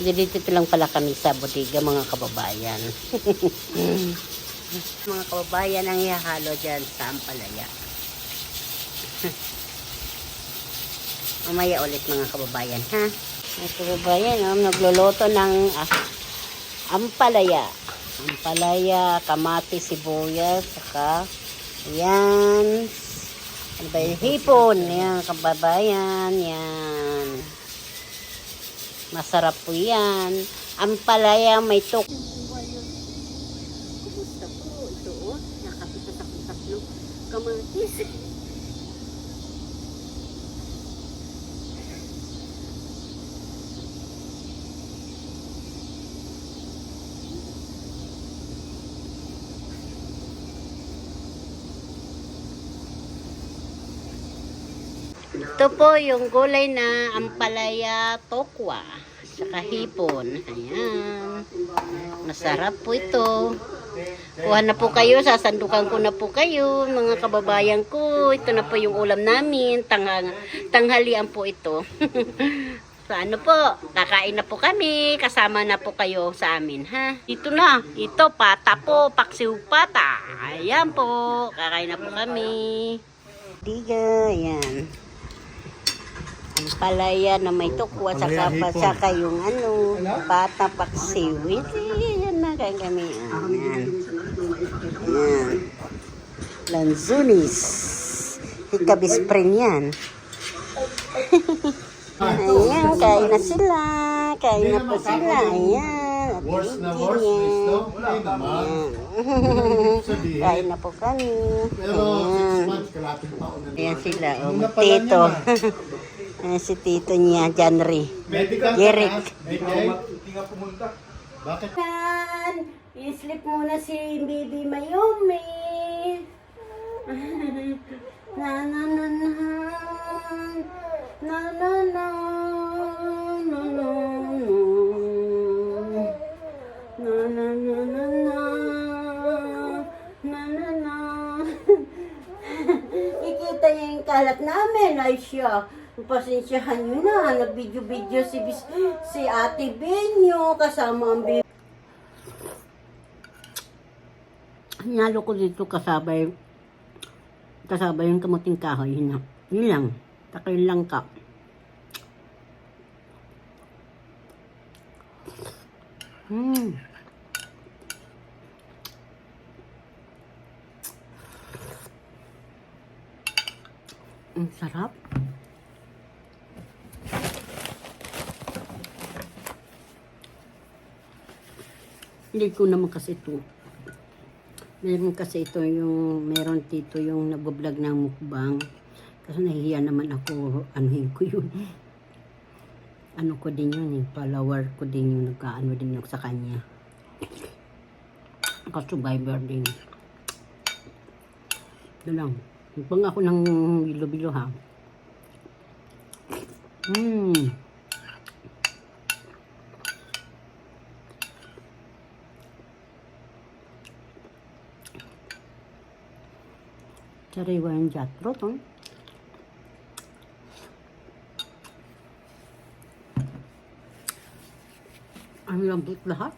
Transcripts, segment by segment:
Dito lang pala kami sa bodega mga kababayan. mga kababayan ang ihahalo dyan sa ampalaya. Mamaya ulit mga kababayan ha. Mga kababayan, oh, nagluluto ng ah, ampalaya. Ampalaya, kamati, sibuyas, saka yan. Ano ba yung hipon? Yan, kababayan. Yan. Masarap po yan. Ampalaya may tok. Kumusta po? Ito oh, nakapitatak-tatlo kamatis. Ito po yung gulay na ampalaya tokwa. Saka hipon. Ayan. Masarap po ito. Kuha na po kayo. Sasandukan ko na po kayo. Mga kababayan ko. Ito na po yung ulam namin. Tanghang, tanghalian po ito. so ano po. Kakain na po kami. Kasama na po kayo sa amin. Ha? Ito na. Ito pata po. Paksiw pata. Ayan po. Kakain na po kami. Diga. Ayan. Palaya na may tukwa saka, hipon. saka yung ano, bata paksiw. Yan na kaya kami. Ayan. Ayan. Lanzunis. Hikabispring yan. Ayan, kain na sila. Kain na po sila. Ayan. Worse na worse, yan. Kristo? Hindi naman. Kain na po kami. Pero Ayan. 6 months, kalating taon na Ayan naman. sila. Oh, pa tito. ah. Ayan si tito niya, Janry. Medical Jeric. na? Okay? Bakit? Yan! I-sleep muna si baby Mayumi. na na na na. Na na na. Na na na. Na na na na na. Na na na. Ikita niya yung kalat namin. Ay siya. Pasensyahan nyo na. Nag-video-video si, si Ate Benyo kasama ang baby. Hinalo ko dito kasabay kasabay yung kamuting kahoy. Yun lang. Yun lang. Takay lang ka. Hmm. Ang sarap. Hindi ko naman kasi ito. Meron kasi ito yung, meron dito yung nagbablog ng mukbang. Kasi nahihiya naman ako, anuhin ko yun. Ano ko din yun eh, follower ko din yung nagkaano din yung sa kanya. Ka-survivor din. Ito lang. Nagpang ako ng bilo-bilo ha. Hmm. Yung jackfruit, oh. Ang lambot lahat.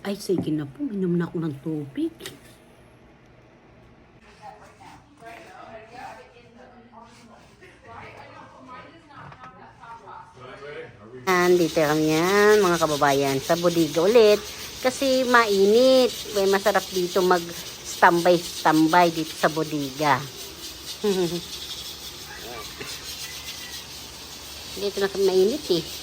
Ay, sige na po. Minom na ako ng tubig. Andito kami yan, mga kababayan, sa bodega ulit. Kasi mainit. May masarap dito mag standby-standby dito sa bodega. dito na kami mainit eh.